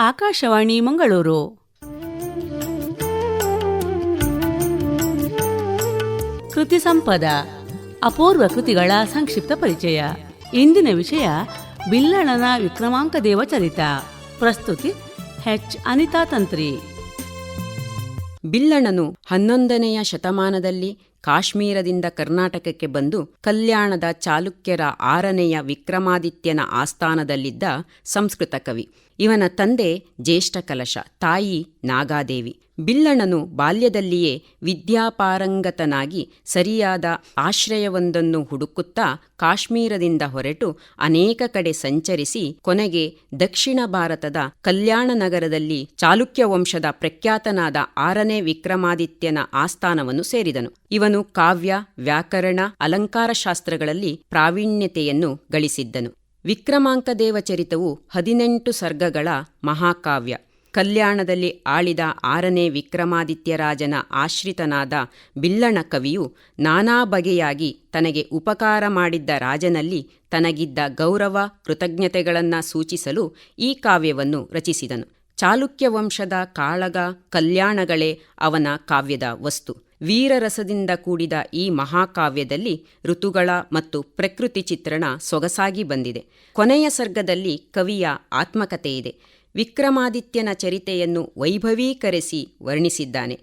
ಆಕಾಶವಾಣಿ ಮಂಗಳೂರು. ಕೃತಿ ಸಂಪದ, ಅಪೂರ್ವ ಕೃತಿಗಳ ಸಂಕ್ಷಿಪ್ತ ಪರಿಚಯ. ಇಂದಿನ ವಿಷಯ ಬಿಲ್ಲಣನ ವಿಕ್ರಮಾಂಕ ದೇವಚರಿತ ಪ್ರಸ್ತುತಿ ಹೆಚ್ ಅನಿತಾ ತಂತ್ರಿ. ಬಿಲ್ಲಣನು ಹನ್ನೊಂದನೆಯ ಶತಮಾನದಲ್ಲಿ ಕಾಶ್ಮೀರದಿಂದ ಕರ್ನಾಟಕಕ್ಕೆ ಬಂದು ಕಲ್ಯಾಣದ ಚಾಲುಕ್ಯರ ಆರನೆಯ ವಿಕ್ರಮಾದಿತ್ಯನ ಆಸ್ಥಾನದಲ್ಲಿದ್ದ ಸಂಸ್ಕೃತ ಕವಿ. ಇವನ ತಂದೆ ಜ್ಯೇಷ್ಠ ಕಲಶ, ತಾಯಿ ನಾಗಾದೇವಿ. ಬಿಲ್ಲಣನು ಬಾಲ್ಯದಲ್ಲಿಯೇ ವಿದ್ಯಾಪಾರಂಗತನಾಗಿ ಸರಿಯಾದ ಆಶ್ರಯವೊಂದನ್ನು ಹುಡುಕುತ್ತಾ ಕಾಶ್ಮೀರದಿಂದ ಹೊರಟು ಅನೇಕ ಕಡೆ ಸಂಚರಿಸಿ ಕೊನೆಗೆ ದಕ್ಷಿಣ ಭಾರತದ ಕಲ್ಯಾಣ ನಗರದಲ್ಲಿ ಚಾಲುಕ್ಯ ವಂಶದ ಪ್ರಖ್ಯಾತನಾದ ಆರನೇ ವಿಕ್ರಮಾದಿತ್ಯನ ಆಸ್ಥಾನವನ್ನು ಸೇರಿದನು. ಇವನು ಕಾವ್ಯ, ವ್ಯಾಕರಣ ಅಲಂಕಾರ ಶಾಸ್ತ್ರಗಳಲ್ಲಿ ಪ್ರಾವೀಣ್ಯತೆಯನ್ನು ಗಳಿಸಿದ್ದನು. ವಿಕ್ರಮಾಂಕದೇವ ಚರಿತವು ಹದಿನೆಂಟು ಸರ್ಗಗಳ ಮಹಾಕಾವ್ಯ. ಕಲ್ಯಾಣದಲ್ಲಿ ಆಳಿದ ಆರನೇ ವಿಕ್ರಮಾದಿತ್ಯರಾಜನ ಆಶ್ರಿತನಾದ ಬಿಲ್ಲಣ ಕವಿಯು ನಾನಾ ಬಗೆಯಾಗಿ ತನಗೆ ಉಪಕಾರ ಮಾಡಿದ್ದ ರಾಜನಲ್ಲಿ ತನಗಿದ್ದ ಗೌರವ, ಕೃತಜ್ಞತೆಗಳನ್ನು ಸೂಚಿಸಲು ಈ ಕಾವ್ಯವನ್ನು ರಚಿಸಿದನು. ಚಾಲುಕ್ಯ ವಂಶದ ಕಾಳಗ ಕಲ್ಯಾಣಗಳೇ ಅವನ ಕಾವ್ಯದ ವಸ್ತು. ವೀರರಸದಿಂದ ಕೂಡಿದ ಈ ಮಹಾಕಾವ್ಯದಲ್ಲಿ ಋತುಗಳ ಮತ್ತು ಪ್ರಕೃತಿ ಚಿತ್ರಣ ಸೊಗಸಾಗಿ ಬಂದಿದೆ. ಕೊನೆಯ ಸರ್ಗದಲ್ಲಿ ಕವಿಯ ಆತ್ಮಕಥೆಯಿದೆ. ವಿಕ್ರಮಾದಿತ್ಯನ ಚರಿತೆಯನ್ನು ವೈಭವೀಕರಿಸಿ ವರ್ಣಿಸಿದ್ದಾನೆ.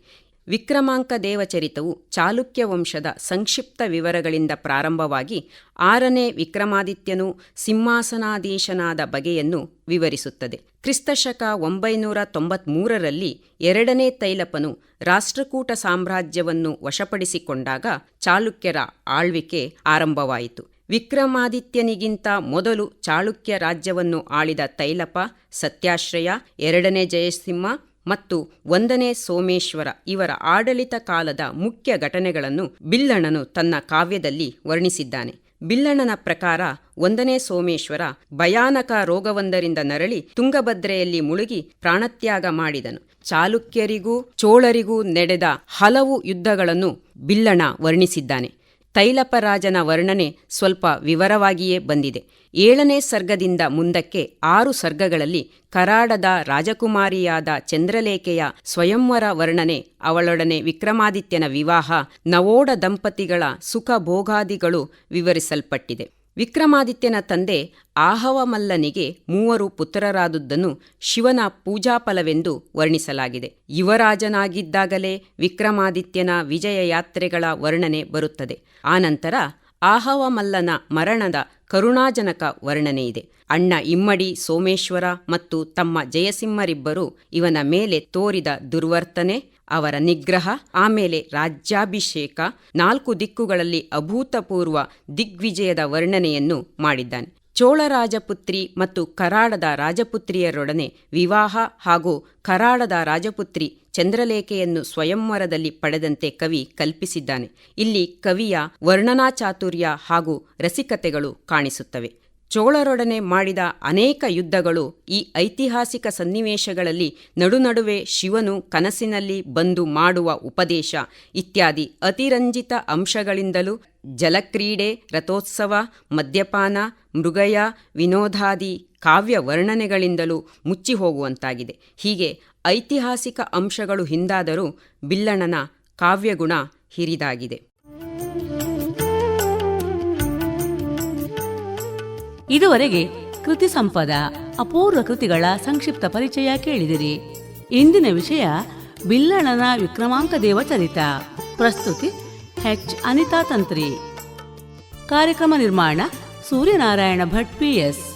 ವಿಕ್ರಮಾಂಕ ದೇವಚರಿತವು ಚಾಲುಕ್ಯ ವಂಶದ ಸಂಕ್ಷಿಪ್ತ ವಿವರಗಳಿಂದ ಪ್ರಾರಂಭವಾಗಿ ಆರನೇ ವಿಕ್ರಮಾದಿತ್ಯನು ಸಿಂಹಾಸನಾಧೀಶನಾದ ಬಗೆಯನ್ನು ವಿವರಿಸುತ್ತದೆ. ಕ್ರಿಸ್ತಶಕ ಒಂಬೈನೂರ ತೊಂಬತ್ಮೂರರಲ್ಲಿ ಎರಡನೇ ತೈಲಪನು ರಾಷ್ಟ್ರಕೂಟ ಸಾಮ್ರಾಜ್ಯವನ್ನು ವಶಪಡಿಸಿಕೊಂಡಾಗ ಚಾಲುಕ್ಯರ ಆಳ್ವಿಕೆ ಆರಂಭವಾಯಿತು. ವಿಕ್ರಮಾದಿತ್ಯನಿಗಿಂತ ಮೊದಲು ಚಾಳುಕ್ಯ ರಾಜ್ಯವನ್ನು ಆಳಿದ ತೈಲಪ, ಸತ್ಯಾಶ್ರಯ, ಎರಡನೇ ಜಯಸಿಂಹ ಮತ್ತು ಒಂದನೇ ಸೋಮೇಶ್ವರ ಇವರ ಆಡಳಿತ ಕಾಲದ ಮುಖ್ಯ ಘಟನೆಗಳನ್ನು ಬಿಲ್ಲಣನು ತನ್ನ ಕಾವ್ಯದಲ್ಲಿ ವರ್ಣಿಸಿದ್ದಾನೆ. ಬಿಲ್ಲಣನ ಪ್ರಕಾರ ಒಂದನೇ ಸೋಮೇಶ್ವರ ಭಯಾನಕ ರೋಗವೊಂದರಿಂದ ನರಳಿ ತುಂಗಭದ್ರೆಯಲ್ಲಿ ಮುಳುಗಿ ಪ್ರಾಣತ್ಯಾಗ ಮಾಡಿದನು. ಚಾಲುಕ್ಯರಿಗೂ ಚೋಳರಿಗೂ ನಡೆದ ಹಲವು ಯುದ್ಧಗಳನ್ನು ಬಿಲ್ಲಣ ವರ್ಣಿಸಿದ್ದಾನೆ. ತೈಲಪರಾಜನ ವರ್ಣನೆ ಸ್ವಲ್ಪ ವಿವರವಾಗಿಯೇ ಬಂದಿದೆ. ಏಳನೇ ಸರ್ಗದಿಂದ ಮುಂದಕ್ಕೆ ಆರು ಸರ್ಗಗಳಲ್ಲಿ ಕರಾಡದ ರಾಜಕುಮಾರಿಯಾದ ಚಂದ್ರಲೇಖೆಯ ಸ್ವಯಂವರ ವರ್ಣನೆ, ಅವಳೊಡನೆ ವಿಕ್ರಮಾದಿತ್ಯನ ವಿವಾಹ, ನವೋಡ ದಂಪತಿಗಳ ಸುಖ ಭೋಗಾದಿಗಳು ವಿವರಿಸಲ್ಪಟ್ಟಿದೆ. ವಿಕ್ರಮಾದಿತ್ಯನ ತಂದೆ ಆಹವಮಲ್ಲನಿಗೆ ಮೂವರು ಪುತ್ರರಾದುದನ್ನು ಶಿವನ ಪೂಜಾಫಲವೆಂದು ವರ್ಣಿಸಲಾಗಿದೆ. ಯುವರಾಜನಾಗಿದ್ದಾಗಲೇ ವಿಕ್ರಮಾದಿತ್ಯನ ವಿಜಯ ಯಾತ್ರೆಗಳ ವರ್ಣನೆ ಬರುತ್ತದೆ. ಆನಂತರ ಆಹವಮಲ್ಲನ ಮರಣದ ಕರುಣಾಜನಕ ವರ್ಣನೆಯಿದೆ ಅಣ್ಣ ಇಮ್ಮಡಿ ಸೋಮೇಶ್ವರ ಮತ್ತು ತಮ್ಮ ಜಯಸಿಂಹರಿಬ್ಬರು ಇವನ ಮೇಲೆ ತೋರಿದ ದುರ್ವರ್ತನೆ ಅವರ ನಿಗ್ರಹ, ಆಮೇಲೆ ರಾಜ್ಯಾಭಿಷೇಕ, ನಾಲ್ಕು ದಿಕ್ಕುಗಳಲ್ಲಿ ಅಭೂತಪೂರ್ವ ದಿಗ್ವಿಜಯದ ವರ್ಣನೆಯನ್ನು ಮಾಡಿದ್ದಾನೆ. ಚೋಳರಾಜಪುತ್ರಿ ಮತ್ತು ಕರಾಡದ ರಾಜಪುತ್ರಿಯರೊಡನೆ ವಿವಾಹ ಹಾಗೂ ಕರಾಡದ ರಾಜಪುತ್ರಿ ಚಂದ್ರಲೇಖೆಯನ್ನು ಸ್ವಯಂವರದಲ್ಲಿ ಪಡೆದಂತೆ ಕವಿ ಕಲ್ಪಿಸಿದ್ದಾನೆ. ಇಲ್ಲಿ ಕವಿಯ ವರ್ಣನಾಚಾತುರ್ಯ ಹಾಗೂ ರಸಿಕತೆಗಳು ಕಾಣಿಸುತ್ತವೆ. ಚೋಳರೊಡನೆ ಮಾಡಿದ ಅನೇಕ ಯುದ್ಧಗಳು ಈ ಐತಿಹಾಸಿಕ ಸನ್ನಿವೇಶಗಳಲ್ಲಿ ನಡುನಡುವೆ ಶಿವನು ಕನಸಿನಲ್ಲಿ ಬಂದು ಮಾಡುವ ಉಪದೇಶ. ಇತ್ಯಾದಿ ಅತಿರಂಜಿತ ಅಂಶಗಳಿಂದಲೂ ಜಲಕ್ರೀಡೆ, ರಥೋತ್ಸವ, ಮದ್ಯಪಾನ, ಮೃಗಯ, ವಿನೋದಾದಿ ಕಾವ್ಯ ವರ್ಣನೆಗಳಿಂದಲೂ ಮುಚ್ಚಿ ಹೋಗುವಂತಾಗಿದೆ. ಹೀಗೆ ಐತಿಹಾಸಿಕ ಅಂಶಗಳು ಹಿಂದಾದರೂ ಬಿಲ್ಲಣನ ಕಾವ್ಯಗುಣ ಹಿರಿದಾಗಿದೆ. ಇದುವರೆಗೆ ಕೃತಿ ಸಂಪದ, ಅಪೂರ್ವ ಕೃತಿಗಳ ಸಂಕ್ಷಿಪ್ತ ಪರಿಚಯ ಕೇಳಿದಿರಿ. ಇಂದಿನ ವಿಷಯ ಬಿಲ್ಲಣನ ವಿಕ್ರಮಾಂಕ ದೇವಚರಿತ ಪ್ರಸ್ತುತಿ ಹೆಚ್ ಅನಿತಾ ತಂತ್ರಿ. ಕಾರ್ಯಕ್ರಮ ನಿರ್ಮಾಣ ಸೂರ್ಯನಾರಾಯಣ ಭಟ್ ಪಿಎಸ್